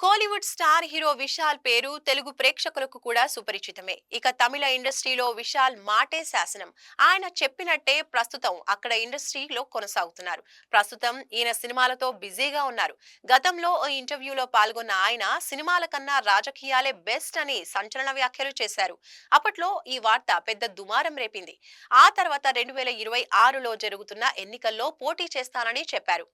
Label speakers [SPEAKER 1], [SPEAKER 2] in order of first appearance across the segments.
[SPEAKER 1] Kollywood star hero Vishal పేరు తెలుగు ప్రేక్షకులకు కూడా సుపరిచితమే. ఇక తమిళ ఇండస్ట్రీలో విశాల్ మాటే శాసనం. ఆయన చెప్పినట్టే ప్రస్తుతం అక్కడ ఇండస్ట్రీలో కొనసాగుతున్నారు. ప్రస్తుతం ఈయన సినిమాలతో బిజీగా ఉన్నారు. గతంలో ఓ ఇంటర్వ్యూలో పాల్గొన్న ఆయన సినిమాల కన్నా రాజకీయాలే బెస్ట్ అని సంచలన వ్యాఖ్యలు చేశారు. అప్పట్లో ఈ వార్త పెద్ద దుమారం రేపింది. ఆ తర్వాత రెండు వేల ఇరవై ఆరులో జరుగుతున్న ఎన్నికల్లో పోటీ చేస్తానని చెప్పారు.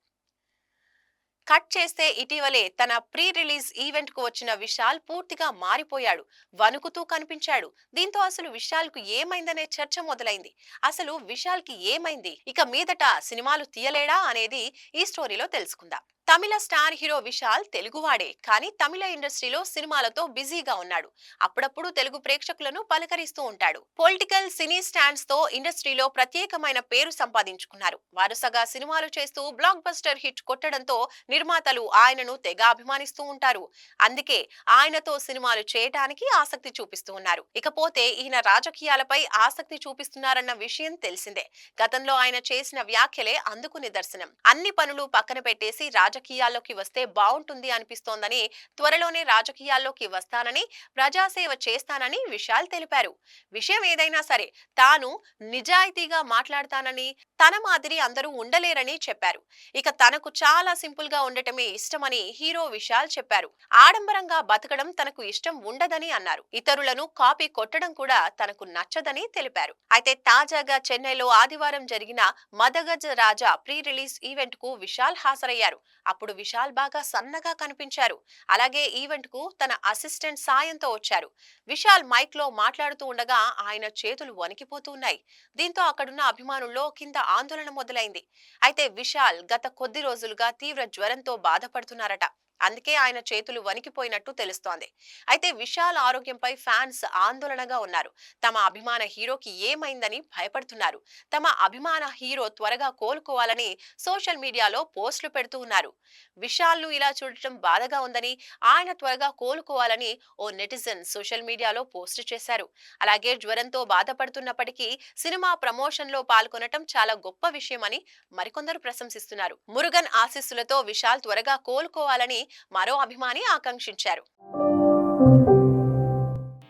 [SPEAKER 1] కట్ చేస్తే ఇటీవలే తన ప్రీ రిలీజ్ ఈవెంట్కు వచ్చిన విశాల్ పూర్తిగా మారిపోయాడు వణుకుతూ కనిపించాడు. దీంతో అసలు విశాల్కు ఏమైందనే చర్చ మొదలైంది. అసలు విశాల్కి ఏమైంది? ఇక మీదట సినిమాలు తీయలేడా అనేది ఈ స్టోరీలో తెలుసుకుందాం. తమిళ స్టార్ హీరో విశాల్ తెలుగువాడే కానీ తమిళ ఇండస్ట్రీలో సినిమాలతో బిజీగా ఉన్నాడు. అప్పుడప్పుడు తెలుగు ప్రేక్షకులను పలకరిస్తూ ఉంటాడు. పొలిటికల్ సినీ స్టాండ్స్తో ఇండస్ట్రీలో ప్రత్యేకమైన పేరు సంపాదించుకున్నారు. వరుసగా సినిమాలు చేస్తూ బ్లాక్ బస్టర్ హిట్ కొట్టడంతో నిర్మాతలు ఆయనను తెగ అభిమానిస్తూ ఉంటారు. అందుకే ఆయనతో సినిమాలు చేయటానికి ఆసక్తి చూపిస్తూ ఉన్నారు. ఇకపోతే ఈయన రాజకీయాలపై ఆసక్తి చూపిస్తున్నారన్న విషయం తెలిసిందే. గతంలో ఆయన చేసిన వ్యాఖ్యలే అందుకు నిదర్శనం. అన్ని పనులు పక్కన పెట్టేసి రాజ రాజకీయాల్లోకి వస్తే బాగుంటుంది అనిపిస్తోందని త్వరలోనే రాజకీయాల్లోకి వస్తానని ప్రజాసేవ చేస్తానని విశాల్ తెలిపారు. విషయం ఏదైనా సరే తాను నిజాయితీగా మాట్లాడతానని తన మాదిరి అందరూ ఉండలేరని చెప్పారు. ఇక తనకు చాలా సింపుల్గా ఉండటమే ఇష్టమని హీరో విశాల్ చెప్పారు. ఆడంబరంగా బతకడం తనకు ఇష్టం ఉండదని అన్నారు. ఇతరులను కాపీ కొట్టడం కూడా తనకు నచ్చదని తెలిపారు. అయితే తాజాగా చెన్నైలో ఆదివారం జరిగిన మదగజ రాజా ప్రీ రిలీజ్ ఈవెంట్కు విశాల్ హాజరయ్యారు. అప్పుడు విశాల్ బాగా సన్నగా కనిపించారు. అలాగే ఈవెంట్కు తన అసిస్టెంట్ సాయంతో వచ్చారు. విశాల్ మైక్లో మాట్లాడుతూ ఉండగా ఆయన చేతులు వణికిపోతూ ఉన్నాయి. దీంతో అక్కడున్న అభిమానుల్లో కింద ఆందోళన మొదలైంది. అయితే విశాల్ గత కొద్ది రోజులుగా తీవ్ర జ్వరంతో బాధపడుతున్నారట. అందుకే ఆయన చేతులు వణికిపోయినట్టు తెలుస్తోంది. అయితే విశాల్ ఆరోగ్యంపై ఫ్యాన్స్ ఆందోళనగా ఉన్నారు. తమ అభిమాన హీరోకి ఏమైందని భయపడుతున్నారు. తమ అభిమాన హీరో త్వరగా కోలుకోవాలని సోషల్ మీడియాలో పోస్టులు పెడుతూ ఉన్నారు. విశాల్ను ఇలా చూడటం బాధగా ఉందని ఆయన త్వరగా కోలుకోవాలని ఓ నెటిజన్ సోషల్ మీడియాలో పోస్ట్ చేశారు. అలాగే జ్వరంతో బాధపడుతున్నప్పటికీ సినిమా ప్రమోషన్లో పాల్గొనటం చాలా గొప్ప విషయమని మరికొందరు ప్రశంసిస్తున్నారు. మురుగన్ ఆశీస్సులతో విశాల్ త్వరగా కోలుకోవాలని మరో అభిమాని ఆకాంక్షించారు.